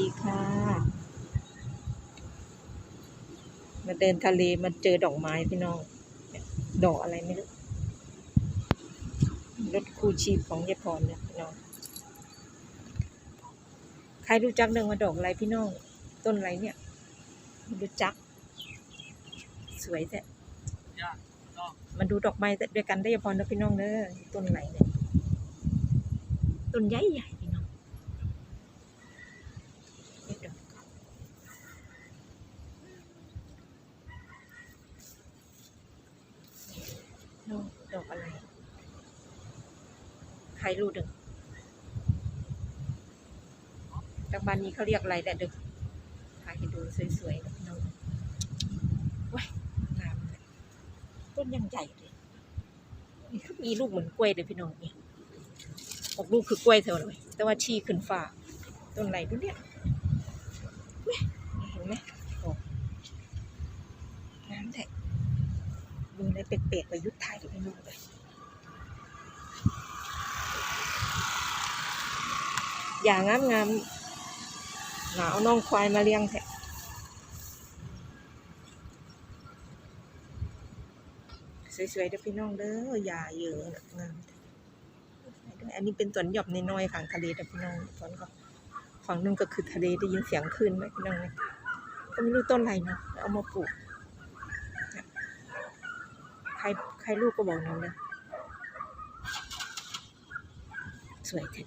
ดีค่ะ มาเดินทะเลมาเจอดอกไม้พี่น้อง ดอกอะไรไม่รู้ รถคูชีพของยายพรเนี่ยพี่น้อง ใครรู้จักเรื่องว่าดอกอะไรพี่น้อง ต้นอะไรเนี่ย รู้จัก สวยแท้มาดูดอกไม้ด้วยกันได้ยายพรนะพี่น้องเด้อต้นอะไรเนี่ย ต้นใหญ่ใหญ่ๆพี่น้องเด็ดดอก ดอกดอกอะไรใครรู้ดึงทางบ้านนี้เขาเรียกอะไรแต่ดึกถ่ายให้ดูสวยๆนะพี่น้องว้ายงามเลยต้นยังใหญ่เลยนี่มีลูกเหมือนกล้วยเลยพี่น้องนี่ออกลูกคือกล้วยเท่าไหร่แต่ว่าชีขึ้นฟ้าต้นอะไรดูเนี่ยเว้ยเห็นไหมโอ้งามแท้ ดูอะไรเปลกๆไปยุทธไทยเดี๋ยวพี่น้องเลยอย่างงามงามหนาวน้องควายมาเลี้ยงแทะสวยๆเด้อพี่น้องเด้ออย่าเยอะงามอันนี้เป็นสวนหย่อมในน้อยฝั่งทะเลเด้พี่น้องฝนก็ฝั่งนึงก็คือทะเลได้ยินเสียงคลื่นไหมพี่น้องเนี่ยก็ไม่รู้ต้นอะไรเนาะเอามาปลูก ใครใครลูกก็บอกหน้องนะสวยแท้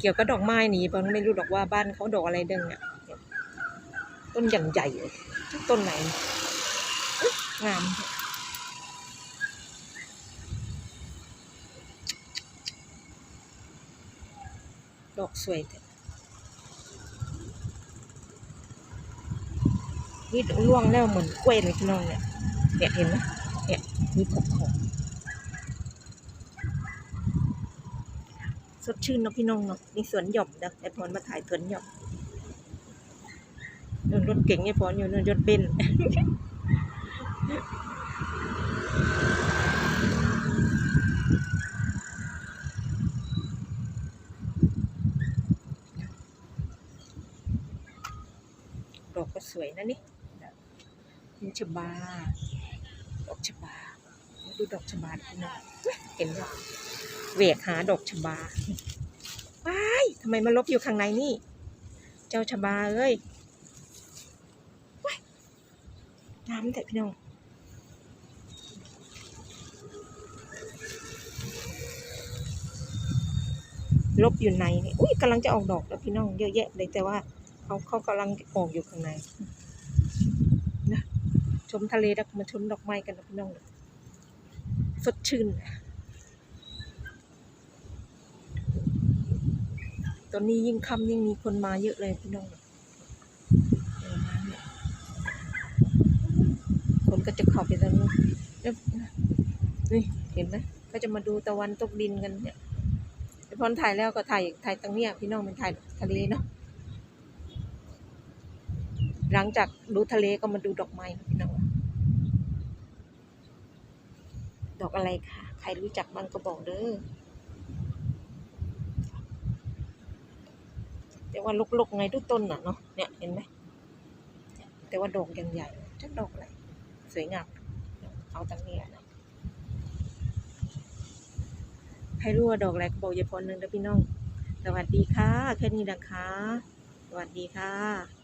เกี่ยวกับดอกไม้นี่บางไม่รู้ดอกว่าบ้านเขาดอกอะไรเด้งเนี่ยต้นอย่างใหญ่เลยต้นไหนงามดอกสวยแต่ นี่ร่วงแล้วเหมือนกล้วยเลยพี่น้องเนี่ยเนี่ยเห็นไหมเนี่ยมีขอบขอบสดชื่นเนาะพี่น้องเนาะมีสวนหย่อมนะไอ้พรมาถ่ายสวนหย่อมนนรถเก่งไอ้พรอยู่นนรถเบนดอกก็สวยนะนี่ นี่ชบาดอกชบามาดูดอกชบาดิพี่น้องเห็นไหมเวกหาดอกชบาว้ายทำไมมาลบอยู่ข้างในนี่ เจ้าชบาเอ้ยว้ายงามแต่พี่น้องลบอยู่ในนี่อุ้ยกำลังจะออกดอกแล้วพี่น้องเยอะแยะเลยแต่ว่าเขาเขากำลังออกอยู่ข้างใน ชมทะเลแล้วก็มาชมดอกไม้กันนะพี่น้องสดชื่นตอนนี้ยิ่งค่ำยิ่งมีคนมาเยอะเลยพี่น้องคนก็จะเข้าไปทางนู้นนี่เห็นไหมก็จะมาดูตะวันตกดินกันเนี่ยไอถ่ายแล้วก็ถ่ายถ่ายตรงเนี้ยพี่น้องมันถ่ายทะเลเนาะหลังจากดูทะเลก็มาดูดอกไม้พี่น้อง ดอกอะไรคะใครรู้จักบ้างก็บอกเด้อแต่ว่าลกๆไงทุกต้นน่ะเนาะเนี่ยเห็นไหมแต่ว่าดอกยังใหญ่จักดอกอะไรสวยงามเอาตั้งเนี้ยนะให้รู้ว่าดอกอะไรก็บอกยายพรหนึ่งนะพี่น้อง สวัสดีค่ะ แค่นี้นะคะ สวัสดีค่ะ